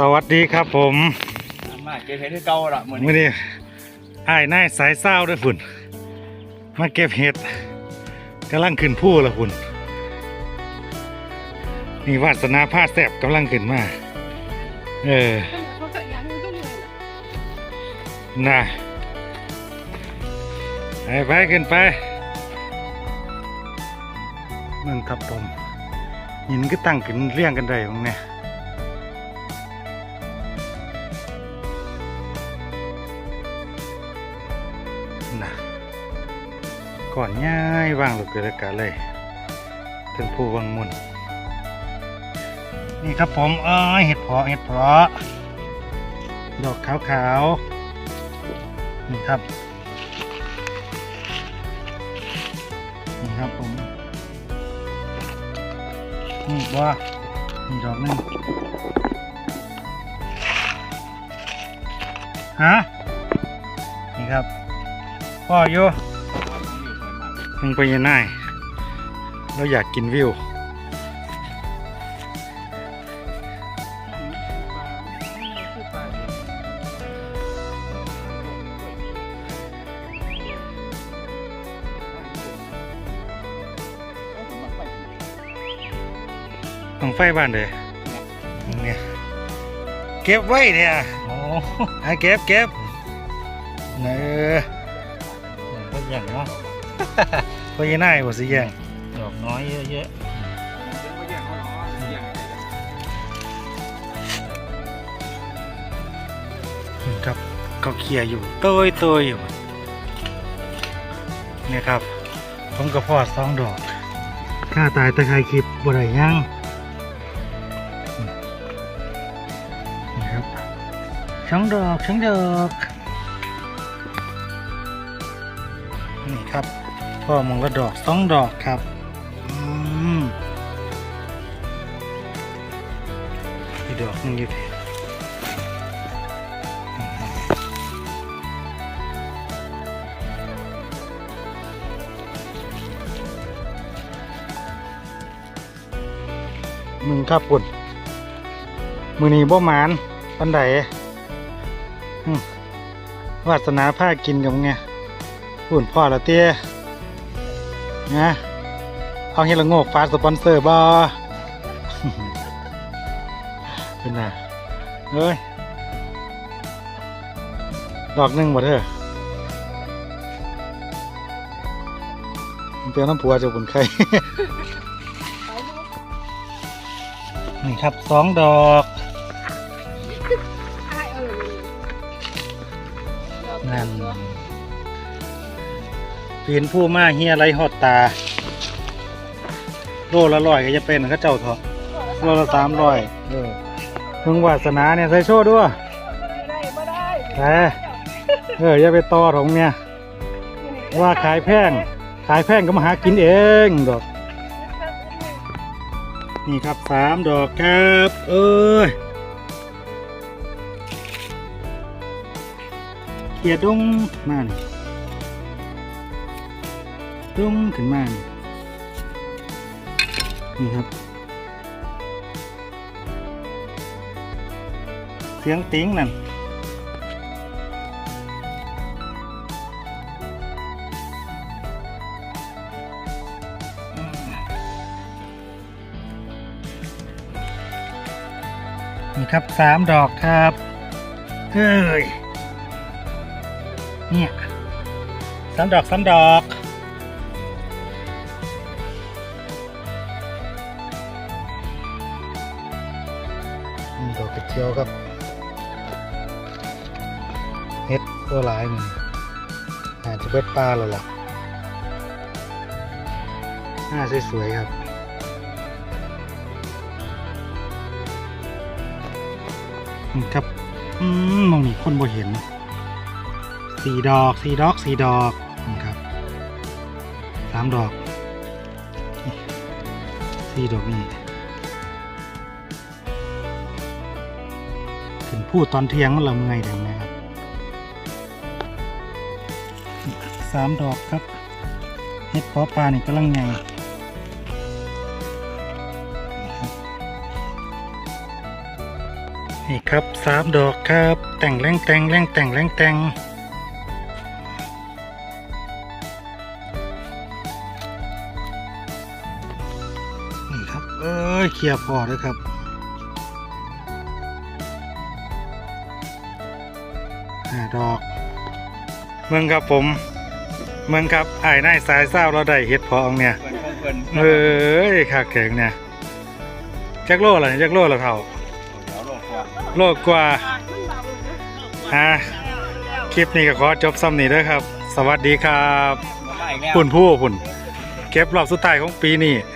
สวัสดีครับผมมาเก็บเห็ดที่เก่าละเหมือนมื่อนี้อ้ายนายสายเศร้าด้วยฝุ่นมาเก็บเห็ดกำลังขึ้นผู้ละฝุ่นนี่วาสนาผ้าแสบกำลังขึ้นมา เออเขาก็ยังก็เลยน่ะไปไปขึ้นไปมึงครับผมหินก็ตั้งขึ้นเรียงกันได้มึงเนี่ย นะก่อนง่ายวางหลบเกิดอากาศเลยถึงผู้วังมุนนี่ครับผมเอ้ยเห็ดเพาะเห็ดเพาะดอกขาวๆนี่ครับนี่ครับผมนี่ว่านี่ดอกนึงฮะนี่ครับ พ่ออยู่มึงไปยังไงเราอยากกินวิว ต้องไฟบ้านเด้เนี่ยเก็บไว้เนี่ยโอ้ให้เก็บเก็บเนอก็อ ย่างเนาะไปยังไงบ่สิแย่งดอกน้อยเยอะครับก็เคลียร์อยู่เตยเตยอยู่เนี่ยครับผมก็พอดสองดอกข้าตายตะไคร้คลิปบ่ได้ยังนี่ครับสองดอกสองดอก ครับพ่อมองละดอกสองดอกครับอีกดอกนึงอยู่ที่มึงครับปุ่นมือนี้บ่หมานปันไดวาสนาผ้ากินกับไง ปุ่นพ่อละเตี้ยนะเอาเฮดละโงกฟาดสปอนเซอร์บ่เป็นไงเอ้ย ดอกหนึ่งหมดเถอะมันเป็นน้ำผัวเจะบุญใครนี่ครับสองดอกไอ้ เออนั่นปีนผู้มาเฮียไรหอดตา โลละร้อยก็จะเป็นก็เจ้าเถอะโลละสามร้อยเออมึงวาสนาเนี่ยใส่โชว์ด้วยได้ไม่ได้แต่เอออย่าไปต่อของเนี่ยว่าขายแพงขายแพงก็มาหากินเองดอก นี่ครับสามดอกครับเอ้ยเขียดดงมานี่ ดงขึ้นมานี่นี่ครับ เสียงติ้งนั่นนี่ครับสามดอกครับเฮ้ยเนี่ยสามดอกสามดอก ดอกกระเจียวครับเฮ็ดตัวหลายมันอาจจะเบ็ดปลาแล้วล่ะหน้าสวยๆครับครับอืมมองนี่คนบ่เห็นสี่ดอกสี่ดอกสี่ดอกครับสามดอกนี่สี่ดอกนี่ ถึงพูดตอนเที่ยงมันละเมื่อยเดี๋ยวนะครับสามดอกครับเห็ดเพาะปลานี่กำลังไงนี่ครับสามดอกครับ แต่งแรงแต่งแรงแต่งแรงแต่งนี่ครับ เอ้ยเคลียร์พอเลยครับ ห้าดอก เมืองครับผม เมืองครับไอ้ายนายสายเศร้าเราได้เห็ดพอองเนี่ยเพิ่นของเพิ่นเอ้ยขาแข็งเนี่ยจักโลอะไรจักโลละเท่าเดี๋ยวโลกว่าโลกว่ามันเบาเลยนะฮะคลิปนี้ก็ขอจบซ้ำนี้เด้วยครับ สวัสดีครับมาใหม่แล้วพุ่นผู้พุ่น เก็บรอบสุดท้ายของปีนี้เ